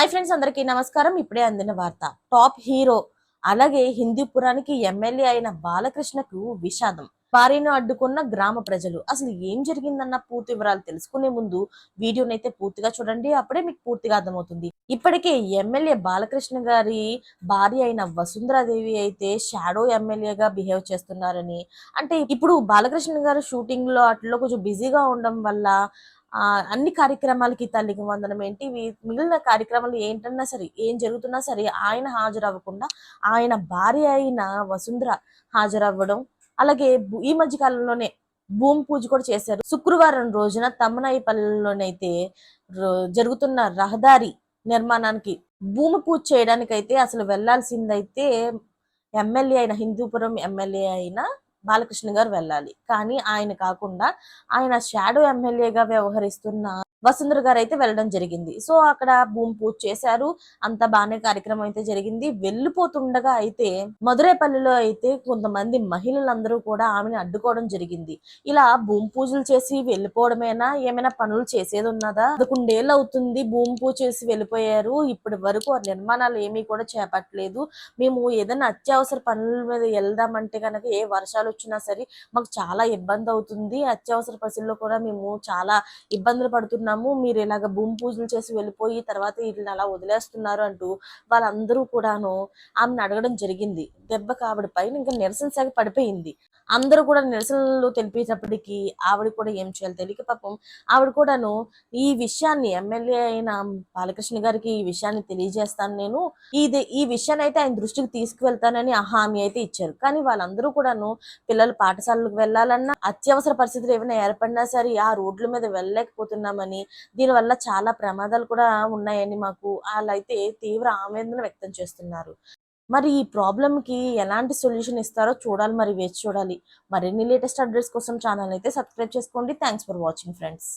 Hi friends అందరికీ నమస్కారం. ఇప్పుడే అందిన వార్త. టాప్ హీరో అలాగే హిందీపురానికి ఎమ్మెల్యే అయిన బాలకృష్ణకు విషాదం. భార్యను అడ్డుకున్న గ్రామ ప్రజలు. అసలు ఏం జరిగిందన్న పూర్తి వివరాలు తెలుసుకునే ముందు వీడియోనైతే పూర్తిగా చూడండి. అప్పుడే మీకు పూర్తిగా అర్థమవుతుంది. ఇప్పటికే ఎమ్మెల్యే బాలకృష్ణ గారి భార్య అయిన వసుంధరాదేవి అయితే షాడో ఎమ్మెల్యేగా బిహేవ్ చేస్తున్నారని. అంటే ఇప్పుడు బాలకృష్ణ గారు షూటింగ్లో అట్లా కొంచెం బిజీగా ఉండడం వల్ల ఆ అన్ని కార్యక్రమాలకి తల్లికి వందనం ఏంటి? మిగిలిన కార్యక్రమాలు ఏంటన్నా సరే ఏం జరుగుతున్నా సరే ఆయన హాజరవ్వకుండా ఆయన భార్య అయిన వసుంధర హాజరవ్వడం అలాగే ఈ మధ్య కాలంలోనే భూమి పూజ కూడా చేశారు. శుక్రవారం రోజున తమ్మనాయిపల్లిలోనైతే జరుగుతున్న రహదారి నిర్మాణానికి భూమి పూజ చేయడానికైతే అసలు వెళ్ళాల్సిందైతే ఎమ్మెల్యే అయిన హిందూపురం ఎమ్మెల్యే అయిన బాలకృష్ణ గారు వెళ్ళాలి. కానీ ఆయన కాకుండా ఆయన షాడో ఎమ్మెల్యేగా వ్యవహరిస్తున్న వసుంధర గారు అయితే వెళ్ళడం జరిగింది. సో అక్కడ భూమి పూజ చేశారు. అంత బాగానే కార్యక్రమం అయితే జరిగింది. వెళ్ళిపోతుండగా అయితే మధురైపల్లిలో అయితే కొంతమంది మహిళలందరూ కూడా ఆమెను అడ్డుకోవడం జరిగింది. ఇలా భూమి పూజలు చేసి వెళ్ళిపోవడమేనా? ఏమైనా పనులు చేసేది ఉన్నదా? పదకొండేళ్ళు అవుతుంది భూమి పూజ చేసి వెళ్ళిపోయారు. ఇప్పటి వరకు ఆ నిర్మాణాలు ఏమీ కూడా చేపట్టలేదు. మేము ఏదైనా అత్యవసర పనుల మీద వెళ్దామంటే కనుక ఏ వర్షాలు వచ్చినా సరే మాకు చాలా ఇబ్బంది అవుతుంది. అత్యవసర పరిస్థితుల్లో కూడా మేము చాలా ఇబ్బందులు పడుతున్నాం. చేస్తున్నాము మీరు ఇలాగ భూమి పూజలు చేసి వెళ్ళిపోయి తర్వాత వీటిని అలా వదిలేస్తున్నారు అంటూ వాళ్ళందరూ కూడాను ఆమెను అడగడం జరిగింది. దెబ్బకి ఆవిడ పైన ఇంకా నిరసన సాగి పడిపోయింది. అందరూ కూడా నిరసనలు తెలిపేటప్పటికి ఆవిడ కూడా ఏం చేయాలి తెలియక పాపం ఆవిడ కూడాను ఈ విషయాన్ని ఎమ్మెల్యే అయిన బాలకృష్ణ గారికి ఈ విషయాన్ని తెలియజేస్తాను నేను. ఇది ఈ విషయాన్ని అయితే ఆయన దృష్టికి తీసుకువెళ్తానని ఆ హామీ అయితే ఇచ్చారు. కానీ వాళ్ళందరూ కూడాను పిల్లలు పాఠశాలకు వెళ్ళాలన్నా అత్యవసర పరిస్థితులు ఏమైనా ఏర్పడినా సరే ఆ రోడ్ల మీద వెళ్ళలేకపోతున్నామని దీనివల్ల చాలా ప్రమాదాలు కూడా ఉన్నాయని మాకు. వాళ్ళైతే తీవ్ర ఆవేదన వ్యక్తం చేస్తున్నారు. మరి ఈ ప్రాబ్లంకి ఎలాంటి సొల్యూషన్ ఇస్తారో చూడాలి మరి వేచి చూడాలి. మరిన్ని లేటెస్ట్ అప్డేట్స్ కోసం ఛానల్ అయితే సబ్స్క్రైబ్ చేసుకోండి. Thanks for watching friends